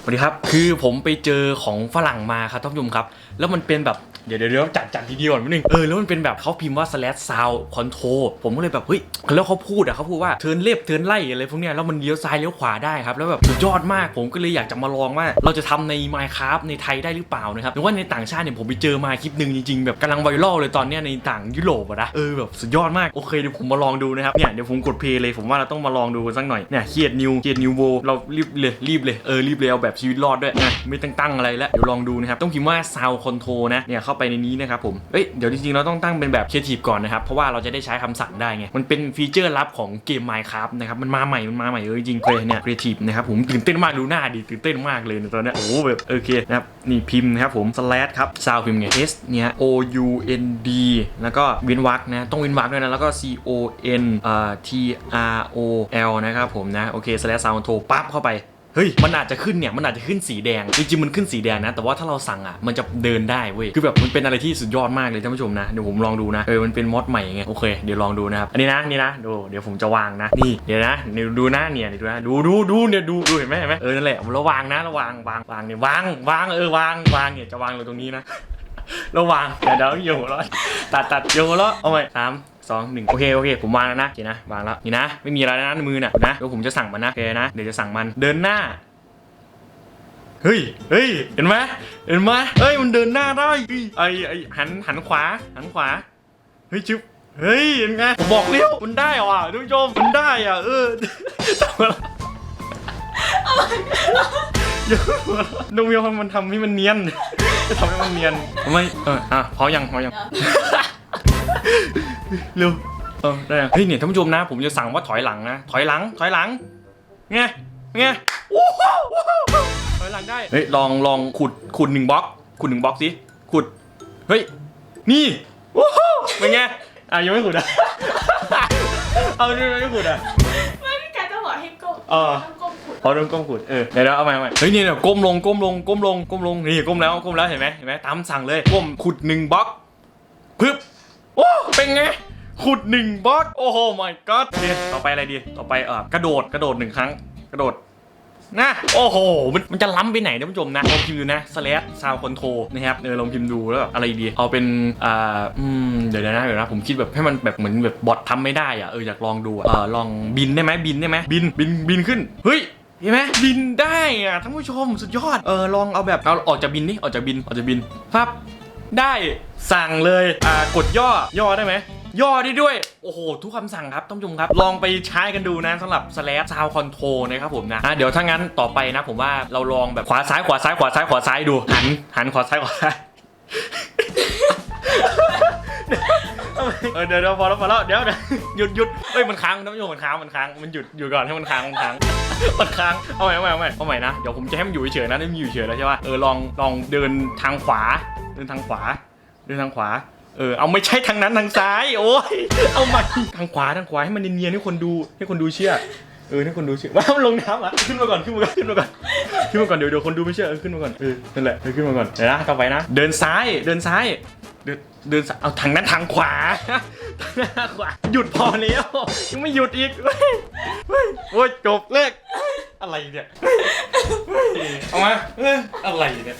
สวัสดีครับ คือผมไปเจอของฝรั่งมาครับท่านผู้ชมครับ แล้วมันเป็นแบบเดี๋ยวเดี๋ยวเดี๋ยวจัดจัดทีเดียวก่อนนิดนึงเออแล้วมันเป็นแบบเขาพิมพ์ว่า slash sound control ผมก็เลยแบบเฮ้ยแล้วเขาพูดอะเขาพูดว่าเทินเล็บเทินไล่อะไรพวกเนี้ยแล้วมันเลี้ยวซ้ายเลี้ยวขวาได้ครับแล้วแบบสุดยอดมากผมก็เลยอยากจะมาลองว่า เราจะทำใน Minecraft ในไทยได้หรือเปล่านะครับหรือว่าในต่างชาติเนี่ยผมไปเจอมาคลิปหนึ่งจริงๆแบบกำลังไวรัลเลยตอนเนี้ยในต่างยุโรปอะนะเออแบบสุดยอดมากโอเคเดี๋ยวผมมาลองดูนะครับเนี่ยเดี๋ยวผมกดเพลย์เลยผมว่าเราต้องมาลองดูกันสักหน่อยเนี่ยเครียดนิวเครียดนิวโวเรารีบเลยรีบเลยเออรีบเลยเอาแบบชีวิตรอดด้วยนะไม่ตั้งอะไรแล้วเดี๋ยวลองดูนะครับต้องพิมพ์ว่า sound control นะเนี่ยเข้าไปในนี้นะครับผมเอ้ยเดี๋ยวจริงๆเราต้องตั้งเป็นแบบ creative ก่อนนะครับ เพราะว่าเราจะได้ใช้คำสั่งได้ไง มันเป็นฟีเจอร์ลับของเกม Minecraft นะครับ มันมาใหม่ มันมาใหม่เออจริงๆเลยเนี่ย creative นะครับผมตื่นเต้นมากดูหน้าดิตื่นเต้นมากเลยตอนนี้โอ้โหแบบโอเคนะครับนี่พิมพ์นะครับผม slash ครับ sound พิมพ์ไง s เนี่ย o u n d แล้วก็เว้นวรรคนะต้องเว้นวรรคด้วยนะแล้วก็ c o n เอ่อ t r o l นะครับผมนะโอเค slash sound control ปั๊บเข้าไป เฮ้ยมันอาจจะขึ้นเนี่ยมันอาจจะขึ้นสีแดงจริงๆมันขึ้นสีแดงนะ แต่ว่าถ้าเราสั่งอะมันจะเดินได้เว้ยคือแบบมันเป็นอะไรที่สุดยอดมากเลยท่านผู้ชมนะเดี๋ยวผมลองดูนะเออมันเป็นมอดใหม่ไงโอเคเดี๋ยวลองดูนะครับอันนี้นะนี่นะดูเดี๋ยวผมจะวางนะนี่เดี๋ยวนะเดี๋ยวดูนะเนี่ยเดี๋ยวดูนะดูดูดูเนี่ยดูดูเห็นไหมเห็นไหมเออนั่นแหละเราวางนะเราวางวางวางเนี่ยวางวางเออวางวางเนี่ยจะวางลงตรงนี้นะระวางเดี๋ยวเดี๋ยวโยหัวเราะตัดตัดโยหัวเราะเอาใหม่สามสองหนึ่งโอเคโอเคผมวางแล้วนะโอเคนะวางแล้วนี่นะ ไม่มีอะไรแล้วนะในมือน่ะนะเดี๋ยวผมจะสั่งมันนะโอเคนะเดี๋ยวจะสั่งมันเดินหน้าเฮ้ย เฮ้ย เห็นไหมเห็นไหมเฮ้ย มันเดินหน้าได้เฮ้ไอไอหัน หันขวา หันขวา เฮ้ยชึบเฮ้ย เห็นไงผมบอกเร็วมันได้ว่ะทุกผู้ชมมันได้อะ เออทำอะไรเยวน้องเมียวมันทำให้มันเนียนจะทำให้มันเนียนไม่เอออะพอยังพอยัง เร็วเออได้ยังเฮ้ยเนี่ยท่านผู้ชมนะ ผมจะสั่งว่าถอยหลังนะ ถอยหลัง ถอยหลังไงไงโอ้โหถอยหลังได้ เฮ้ยลองลองขุดขุดหนึ่งบล็อกขุดหนึ่งบล็อกสิขุด เฮ้ย นี่โอ้โหเป็นไง อะยังไม่ขุดอะ เอายังไม่ขุดอะไม่พี่การจะบอกให้ก้มเออต้องก้มขุดพอโดนก้มขุด เออเดี๋ยวเดี๋ยวเอาใหม่เอาใหม่เฮ้ยนี่เนี่ยก้มลงก้มลงก้มลงก้มลง นี่ก้มแล้วก้มแล้วเห็นไหมเห็นไหมตามสั่งเลย ก้มขุดหนึ่งบล็อกพึบโอ้ เป็นไงขุดหนึ่งบล็อกโอ้โห my god โอเคต่อไปอะไรดี ต่อไปเออกระโดดกระโดดหนึ่งครั้ง กระโดดนะโอ้โห มันมันจะล้ำไปไหนท่านผู้ชมนะลองพิมพ์ดูนะ slash sound control นะครับเออลองพิมพ์ดูแล้วแบบอะไรดี เอาเป็นอ่าอืมเดี๋ยวนะเดี๋ยวนะ ผมคิดแบบให้มันแบบเหมือนแบบบอททำไม่ได้อะเอออยากลองดูอะเออลองบินได้ไหมบินได้ไหมบินบินบินขึ้น เฮ้ยเห็นไหมบินได้อะท่านผู้ชมสุดยอดเออลองเอาแบบเอาออกจากบินนี่ออกจากบินออกจากบินครับ ได้สั่งเลยอ่ากดย่อย่อได้ไหมย่อได้ด้วย โอ้โห ทุกคำสั่งครับท่านผู้ชมครับ ลองไปใช้กันดูนะสำหรับ slash sound control นะครับผมนะอะเดี๋ยวถ้างั้นต่อไปนะผมว่าเราลองแบบขวาซ้ายขวาซ้ายขวาซ้ายขวาซ้ายดู หัน หันขวาซ้ายขวาซ้าย เออเดี๋ยวเดี๋ยวพอแล้วพอแล้วเดี๋ยวเดี๋ยวหยุดหยุดเอ้ยมันค้างท่านผู้ชมมันค้างมันค้างมันหยุดอยู่ก่อนให้มันค้างมันค้างมันค้างเอาใหม่เอาใหม่เอาใหม่เอาใหม่นะเดี๋ยวผมจะให้มันอยู่เฉยๆนะมันอยู่เฉยแล้วใช่ป่ะเออลองลองเดินทางขวา ดินทางขวา เดินทางขวา เออ เอาไม่ใช่ทางนั้นทางซ้าย โอ้ยเอาใหม่ทางขวาทางขวาให้มันเนียนๆให้คนดูให้คนดูเชื่อ เออให้คนดูเชื่อว่ามันลงน้ำอะขึ้นมาก่อนขึ้นมาก่อนขึ้นมาก่อนขึ้นมาก่อนเดี๋ยวเดี๋ยวคนดูไม่เชื่อเออขึ้นมาก่อนเออนั่นแหละเออขึ้นมาก่อนเดี๋ยวนะต่อไปนะ เดินซ้ายเดินซ้าย เดินเดินซ้ายเอาทางนั้นทางขวาทางขวาหยุดพอแล้วยังไม่หยุดอีกเฮ้ยเฮ้ยโอ้ยจบเลขอะไรเนี่ย เอามาเอ้ยอะไรเนี่ย